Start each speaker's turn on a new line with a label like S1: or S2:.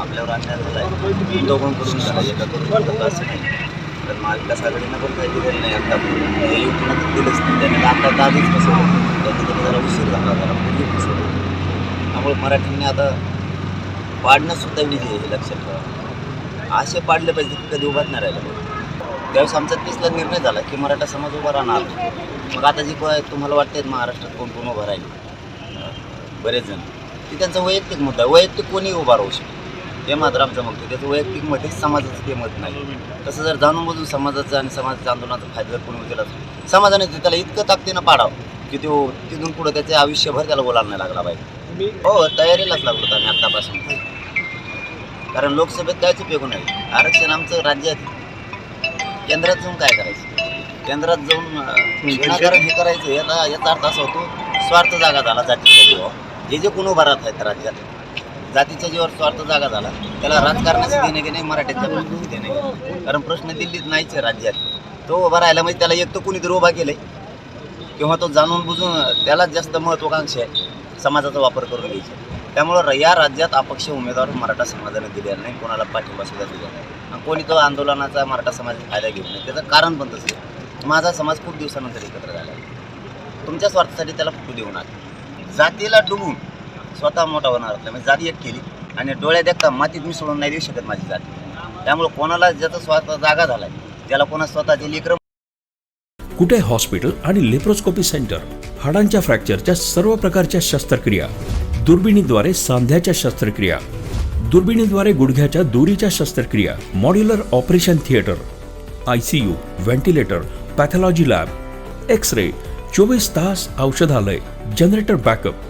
S1: आपल्यावर अन्याय झाला आहे दोघं करून झाला एका करून झाला असं नाही. तर महाविकास आघाडीनं पण काही दिलेलं नाही आता. हे युतीनं तर दिलंच नाही त्यांनी. आता दादीच बसवलं त्यांनी त्यांनी जरा उशीर झाला जरा पूर्वी बसवलं त्यामुळे मराठ्यांनी आता पाडणंसुद्धा विधी आहे हे लक्षात ठेवा. असे पाडले पाहिजे की कधी उभाच नाही राहिलं. त्यावेळेस आमचा तीसला निर्णय झाला की मराठा समाज उभा राहणार. मग आता जी काय तुम्हाला वाटते महाराष्ट्रात कोण कोण उभं राहील? बरेच जण. ते त्यांचा वैयक्तिक मुद्दा आहे. वैयक्तिक कोणी उभा राहू शकतो ते मात्र आमचं मत आहे. त्याचं वैयक्तिक मत आहे समाजाचं ते मत नाही. तसं जर जाणून बुजून समाजाचं आणि समाजाच्या आंदोलनाचा फायदा जर कोणी असेल, समाजाने ते त्याला इतकं ताकदीनं पाडावं की तो तिथून पुढं त्याचे आयुष्यभर त्याला बोलायला नाही लागला पाहिजे. हो तयारीलाच लागलो होतो आम्ही आत्तापासून. कारण लोकसभेत कायच उपयोग नाही. आरक्षण आमचं राज्यात आहे. केंद्रात जाऊन काय करायचं? केंद्रात जाऊन विनाकारण हे करायचं याचा याचा अर्थ असा होतो स्वार्थ जागा झाला जातीच्या जीवावर. जे जे कोण उभा राहत आहेत राज्यात जातीच्या जीवावर स्वार्थ जागा झाला. त्याला राजकारणाचं देणे की नाही मराठ्याच्या प्रश्नाचे देणे घेणे. कारण प्रश्न दिल्लीत नाहीच आहे राज्यात. तो उभा राहिला म्हणजे त्याला एक तर कुणीतरी उभा केलं किंवा तो जाणून बुजून त्यालाच जास्त महत्वाकांक्षी आहे. समाजाचा वापर करून घ्यायची. त्यामुळं र- या राज्यात अपक्ष उमेदवार मराठा समाजाने दिलेला नाही. कोणाला पाठिंबा सुद्धा दिला नाही. कोणी तो आंदोलनाचा मराठा समाज फायदा घेऊ नये. त्याचं कारण पण तसं आहे. माझा समाज खूप दिवसानंतर एकत्र झाला आहे. तुमच्या स्वार्थासाठी त्याला फुटू देऊ नका. जातीला डुबून स्वतः मोठा होणार असला. म्हणजे जाती एक केली आणि डोळ्यात देखता मातीत मिसळून नाही देऊ शकत माझी जाती त्यामुळे कोणाला ज्याचा स्वतः जागा झालाय त्याला कोणा स्वतःचे लेकर
S2: कुठे हॉस्पिटल आणि लेप्रोस्कोपी सेंटर हाडांच्या फ्रॅक्चरच्या सर्व प्रकारच्या शस्त्रक्रिया दुर्बिणीद्वारे सांध्याच्या शस्त्रक्रिया दुर्बिणीद्वारे गुडघ्याच्या दोरीच्या शस्त्रक्रिया modular operation theatre I C U ventilator pathology lab X ray चोवीस तास औषधालय generator backup